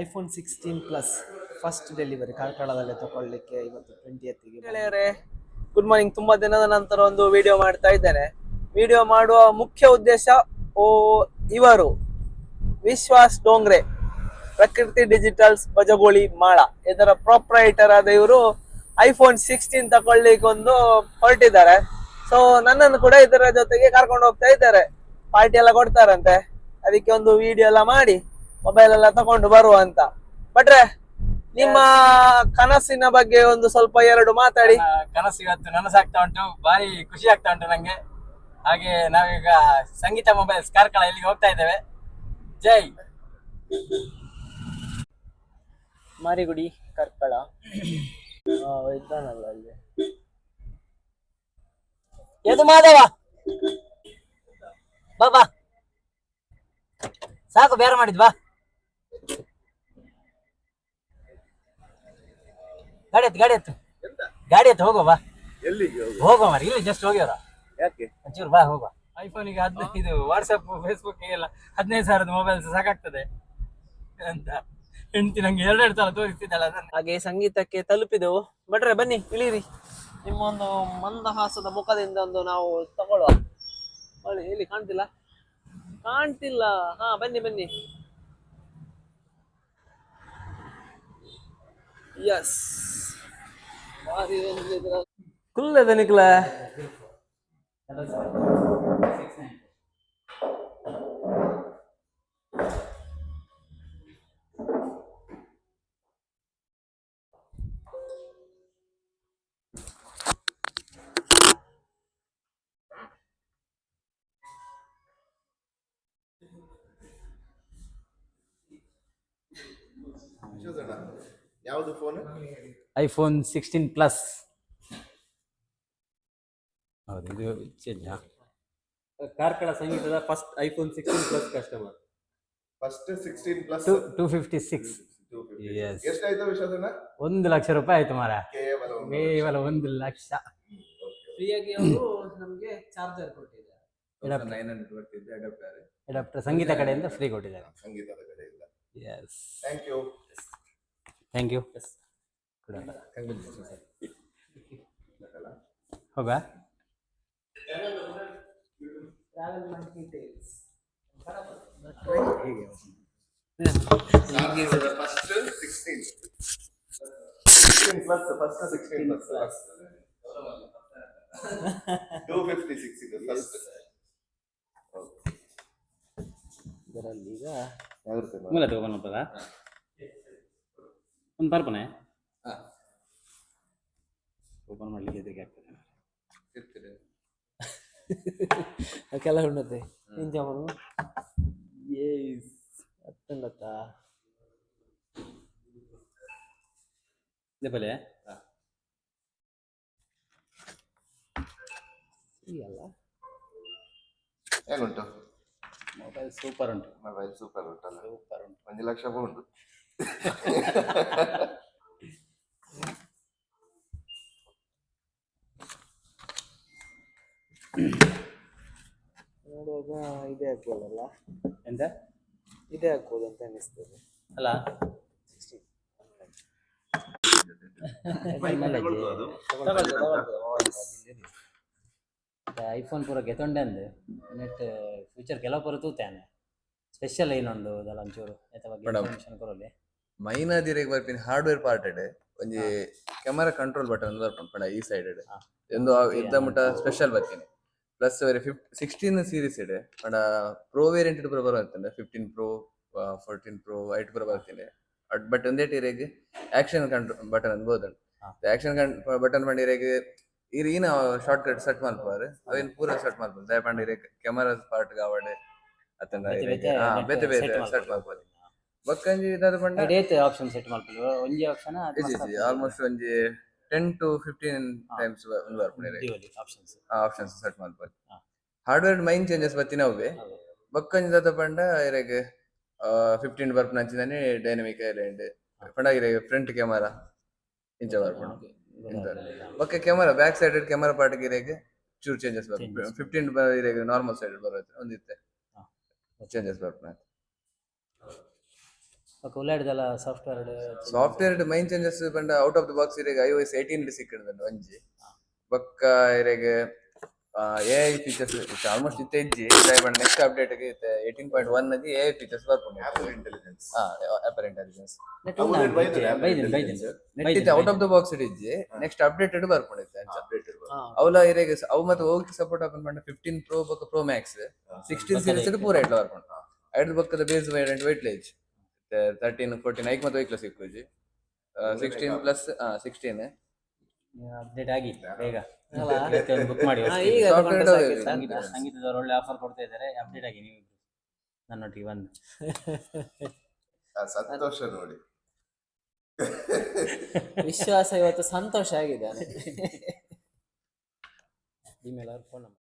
IPhone sixteen plus first delivery ಕಾರ್ಕಳದಲ್ಲೇ ತಗೊಳ್ಳಿಕ್ಕೆ ಇವತ್ತು twenty ಗೆಳೆಯರೇ ಗುಡ್ ಮಾರ್ನಿಂಗ್ ತುಂಬಾ ದಿನದ ನಂತರ ಒಂದು ವಿಡಿಯೋ ಮಾಡ್ತಾ ಇದ್ದೇನೆ. ವಿಡಿಯೋ ಮಾಡುವ ಮುಖ್ಯ ಉದ್ದೇಶ, ಓ, ಇವರು ವಿಶ್ವಾಸ್ ಡೋಂಗ್ರೆ, ಪ್ರಕೃತಿ ಡಿಜಿಟಲ್ಸ್ ಬಜಗೋಳಿ ಮಾಳ, ಇದರ ಪ್ರಾಪ್ರೈಟರ್ ಆದ ಇವರು ಐಫೋನ್ ಸಿಕ್ಸ್ಟೀನ್ ತಗೊಳ್ಳಿಕ್ಕೆ ಒಂದು ಹೊರಟಿದ್ದಾರೆ. ಸೊ ನನ್ನನ್ನು ಕೂಡ ಇದರ ಜೊತೆಗೆ ಕರ್ಕೊಂಡು ಹೋಗ್ತಾ ಇದ್ದಾರೆ. ಪಾರ್ಟಿ ಎಲ್ಲ ಕೊಡ್ತಾರಂತೆ. ಅದಕ್ಕೆ ಒಂದು ವಿಡಿಯೋ ಎಲ್ಲ ಮಾಡಿ. ಮೊಬೈಲ್ ಎಲ್ಲ ತಕೊಂಡು ಬರುವ ಅಂತ. ಬಟ್ರೆ ನಿಮ್ಮ ಕನಸಿನ ಬಗ್ಗೆ ಒಂದು ಸ್ವಲ್ಪ ಎರಡು ಮಾತಾಡಿ. ಕನಸು ಇವತ್ತು ನನಸಾಗ್ತಾ ಉಂಟು ಭಾರಿ ಖುಷಿ ಆಗ್ತಾ ಉಂಟು ನಂಗೆ. ಹಾಗೆ ನಾವೀಗ ಸಂಗೀತ ಮೊಬೈಲ್ಸ್ ಕಾರ್ಕಳ ಇಲ್ಲಿಗೆ ಹೋಗ್ತಾ ಇದ್ದೇವೆ. ಜೈ. ಮಾರಿಗುಡಿ ಕರ್ಕಳ. ಇದ್ದಾನಲ್ಲ ಅಲ್ಲಿ. ಎದು ಮಾಧವ. ಬಾ ಬಾ. ಸಾಕು ಬೇರೆ ಮಾಡಿದ್ ಗಾಡಿ ಎತ್ತು ಗಾಡಿ ಎತ್ತು. ಗಾಡಿ ಎತ್ತು ಹೋಗುವ ಬಾ. ಎಲ್ಲಿಗೆ ಹೋಗು? ಹೋಗುವ ಮರಿ ಇಲ್ಲಿ ಜಸ್ಟ್ ಹೋಗ್ಯವ ಯಾಕೆ? ಒಂಚೂರು ಬಾ ಹೋಗುವ. ಐಫೋನಿಗೆ ಹದಿನೈದು ವಾಟ್ಸಪ್ ಫೇಸ್ಬುಕ್ ಎಲ್ಲ ಹದಿನೈದು ಸಾವಿರದ ಮೊಬೈಲ್ ಸಾಕಾಗ್ತದೆ. ಅಂತ ಹೆಂಡತಿ ನಂಗೆ ಎರಡೆರಡು ಸಲ ತೋರಿಸ್ತಿದ್ದಲ್ಲ ಹಾಗೆ ಸಂಗೀತಕ್ಕೆ ತಲುಪಿದೆವು. ಬಟ್ರೆ ಬನ್ನಿ ಇಳಿರಿ ನಿಮ್ಮ ಒಂದು ಮಂದಹಾಸದ ಮುಖದಿಂದ ಒಂದು ನಾವು ತಗೊಳ್ಳುವ ಒಳ್ಳೆ ಎಲ್ಲಿ ಕಾಣ್ತಿಲ್ಲ? ಕಾಣ್ತಿಲ್ಲ. ಹಾ ಬನ್ನಿ ಬನ್ನಿ. ಎಸ್ ಕುಲ್ಲದ ನಿಕ್ಲ. ವಿಶ್ವಸಣ್ಣ ಯಾವುದು ಫೋನ್ ಐಫೋನ್ ಸಿಕ್ಸ್ಟೀನ್ ಪ್ಲಸ್. ಹೌದು ಇದು ಚೇಂಜ್ ಕಾರ್ಕಳ ಸಂಗೀತದ first iPhone sixteen plus customer first sixteen plus two fifty six Yes. ಎಷ್ಟಾಯ್ತು ವಿಶ್ವಸಣ್ಣ ಒಂದು ಲಕ್ಷ ರೂಪಾಯಿ ಆಯ್ತು ಮಾರ ಕೇವಲ ಒಂದು ಲಕ್ಷ. ಫ್ರೀಯಾಗಿ ಅವರು ನಮ್ಗೆ ಚಾರ್ಜರ್ ಕೊಟ್ಟಿದ್ದಾರೆ. ಅಡಾಪ್ಟರ್ ಸಂಗೀತ ಕಡೆಯಿಂದ ಫ್ರೀ ಕೊಟ್ಟಿದ್ದಾರೆ. ಸಂಗೀತದ ಕಡೆಯಿಂದ. Yes thank you thank you ಹೋಗ? ಇದರಲ್ಲಿ ಈಗ ಮೂಲ ತಗೊಂಡ್ಬಲ್ಲ ಒಂದು ಬರ್ಬನೆ ಓಪನ್ ಮಾಡ್ಲಿಕ್ಕೆ ಎದುರಿಗೆ ಆಗ್ತದೆ ಕೆಲ ಉಂಡತೆ ಇಂಜಮನು ಏಸ್ ಹತ್ತಂಡತ್ತ ಇದೆಪಲೆ ಅಲ್ಲ ಹೇಗುಂಟು ಮೊಬೈಲ್ ಸೂಪರ್ ಉಂಟು ಮೊಬೈಲ್ ಸೂಪರ್ ಉಂಟಲ್ಲ ಸೂಪರ್ ಉಂಟು ಒಂದು ಲಕ್ಷ ಉಂಟು ನೋಡುವಾಗ ಇದೇ ಹಾಕ್ಬೋದಲ್ಲ ಎಂತ? ಇದೇ ಹಾಕ್ಬೋದು ಅಂತ ಅನಿಸ್ತದೆ ಅಲ್ಲ? ಐಫೋನ್ ಪೂರ ಗೆತೊಂಡೆ ಅಂದೆ? ನೆಟ್ ಫ್ಯೂಚರ್ ಕೆಲವು ಪೂರ ತೂತಾನೆ ಸ್ಪೆಷಲ್ ಏನೊಂದು ಒಂಚೂರು ಅಥವಾ ಕೊರಲಿ ಮೈನಾದಿರೆಗ್ ಬರ್ಪಿನ ಹಾರ್ಡ್ವೇರ್ ಪಾರ್ಟ್ ಪಾರ್ಟೆಡ್ ಒಂಜಿ ಕ್ಯಾಮರಾ ಕಂಟ್ರೋಲ್ ಬಟನ್ ಬರ್ಪುಂಡು ಪಂಡ ಈ ಸೈಡ್ ಹಾ. ಎಂದು ಇದ್ದ ಮುಟ ಸ್ಪೆಷಲ್ ಬರ್ತೀನಿ. ಪ್ಲಸ್ ಅವರ ಫಿಫ್ಟ್ ಸಿಕ್ಸ್ಟೀನ್ ಸೀರೀಸ್ ಇದೆ ಅಂಡ್ ಪ್ರೋ ವೇರಿಯಂಟ್ ಪೂರ ಅಂತಂದ್ರೆ fifteen pro fourteen pro eight ಪೂರ ಬರ್ತೀನಿ ಬಟ್ ಒಂದೇ ಟೀರಿಗೆ ಆಕ್ಷನ್ ಕಂಟ್ರೋ ಬಟನ್ ಅನ್ಬೋದು ಆಕ್ಷನ್ ಬಟನ್ ಮಾಡಿರೇಗೆ ಇರ್ ಈನ ಶಾರ್ಟ್ ಕಟ್ ಸೆಟ್ ಮಾಡ್ಬೋದು ಅವೇನ್ ಪೂರ ಸೆಟ್ ಮಾಡ್ಬೋದು ದಯ ಪಂಡಿರೆ ಕ್ಯಾಮರಾ ಪಾರ್ಟ್ ಗಾವಡೆ ಅತಂಡ ಬೇತೆ ಬೇತೆ ಸೆಟ್ ಮಾಡ್ಬೋದು ಬಕ್ಕಂಜಿ ಇದಾದ ಪಂಡ ಡೇಟ್ ಆಪ್ಷನ್ ಸೆಟ್ ಮಾಡ್ಬೋದು ಒಂಜಿ ಆಪ್ಷನ್ ಆಲ್ಮೋಸ್ಟ್ ಒಂಜಿ ಟೆನ್ ಟು ಫಿಫ್ಟೀನ್ ಟೈಮ್ಸ್ ಒಂದು ಆಪ್ಷನ್ಸ್ ಆಪ್ಷನ್ಸ್ ಸೆಟ್ ಮಾಡ್ಬೋದು. ಹಾರ್ಡ್ವೇರ್ ಮೈನ್ ಚೇಂಜಸ್ ಬತ್ತಿನವೆ ನಾವು ಬಕ್ಕಂಜಿ ತಪಂಡ ಪಂಡ ಇರೆಗ್ ಫಿಫ್ಟೀನ್ ಬರ್ಪುನ ಹಂಚಿದಾನೆ ಡೈನಮಿಕ್ ಐಲ್ಯಾಂಡ್ ಪಂಡ ಇರೆಗ್ ಫ್ರಂಟ್ ಕ್ಯಾಮರಾ ಇಂಚ ಬರ್ಪುಂಡು ಬಕ್ಕ camera back side camera part ಇರೆಗ್ ಚೂರ್ ಚೇಂಜಸ್ Changes. ಫಿಫ್ಟೀನ್ ಇರೆಗ್ ನಾರ್ಮಲ್ ಸೈಡ್ ಬರುತ್ತೆ ಒಂದಿತ್ತೆ. ಚೇಂಜಸ್ ಬರ್ಪುನ ಉಳ್ಳಾಡಿದೆಲ್ಲ ಸಾಫ್ಟ್ವೇರ್ ಸಾಫ್ಟ್ವೇರ್ ಮೈನ್ ಚೇಂಜಸ್ ಪಂಡ ಔಟ್ ಆಫ್ ದ ಬಾಕ್ಸ್ ಇರೆಗ್ ಐ ಎಸ್ ಏಯ್ಟೀನ್ ಸಿಕ್ಕಿಡ್ದು ಒಂಜಿ. ಬೊಕ್ಕ ಇರೆಗ್ ಎ ಐ ಫೀಚರ್ಸ್ ಆಲ್ಮೋಸ್ಟ್ ಇತ್ತೆ. ಇಜ್ಜಿ ಇತ್ತೆ ನೆಕ್ಸ್ಟ್ ಅಪ್ಡೇಟ್ಗೆ ಇತ್ತೆ eighteen point one A I features intelligence ಹಾ ಆಪಲ್ ಇಂಟೆಲಿಜೆನ್ಸ್ ನೆಟ್ ಇತ್ತೆ ಔಟ್ ಆಫ್ ದ ಬಾಕ್ಸ್ ಇಡಿಜ್ಜಿ ನೆಕ್ಸ್ಟ್ ಅಪ್ಡೇಟೆಡ್ ಬರ್ಪುಂಡು ಇತ್ತೆ ಅಪ್ಡೇಟ್ ಹಾ. ಅವಲ ಇರೆಗ್ ಅವು ಮತ್ತೆ ಹೋಗಿ ಸಪೋರ್ಟ್ ಆಪನ್ ಪಂಡ ಫಿಫ್ಟೀನ್ ಪ್ರೋ ಬೊಕ್ಕ ಪ್ರೋ ಮ್ಯಾಕ್ಸ್ ಸಿಕ್ಸ್ಟೀನ್ ಸೀರೀಸ್ ಪೂರ ಇಟ್ಲ ಬರ್ಪುಂಡು ಐದು ಬೊಕ್ಕದ ಬೇಸ್ ವೈಡ್ ವೈಟ್ ಲೇಜ್ ತರ್ಟೀನ್ ಫೋರ್ಟೀನ್ ಐಕ್ ಮತ್ತೆ ಸಿಕ್ಕು ಜಿ ಸಿಕ್ಸ್ಟೀನ್ ಪ್ಲಸ್ ಸಿಕ್ಸ್ಟೀನ್ ಅಪ್ಡೇಟ್ ಆಗಿ ಬೇಗ? ಬುಕ್ ಮಾಡಿ ಈಗ Software? ಸಂಗೀತ ಸಂಗೀತದವ್ರು ಒಳ್ಳೆ ಆಫರ್ ಕೊಡ್ತಾ ಇದ್ದಾರೆ. ಅಪ್ಡೇಟ್ ಆಗಿ ನೀವು ನನ್ನೊಟ್ಟಿಗೆ ಬಂದು. ಸಂತೋಷ ನೋಡಿ. ವಿಶ್ವಾಸ ಇವತ್ತು ಸಂತೋಷ ಆಗಿದ್ದಾನೆ ಇಮೇಲ್ ಅವ್ರ ಫೋನ್ ನಂಬರ್.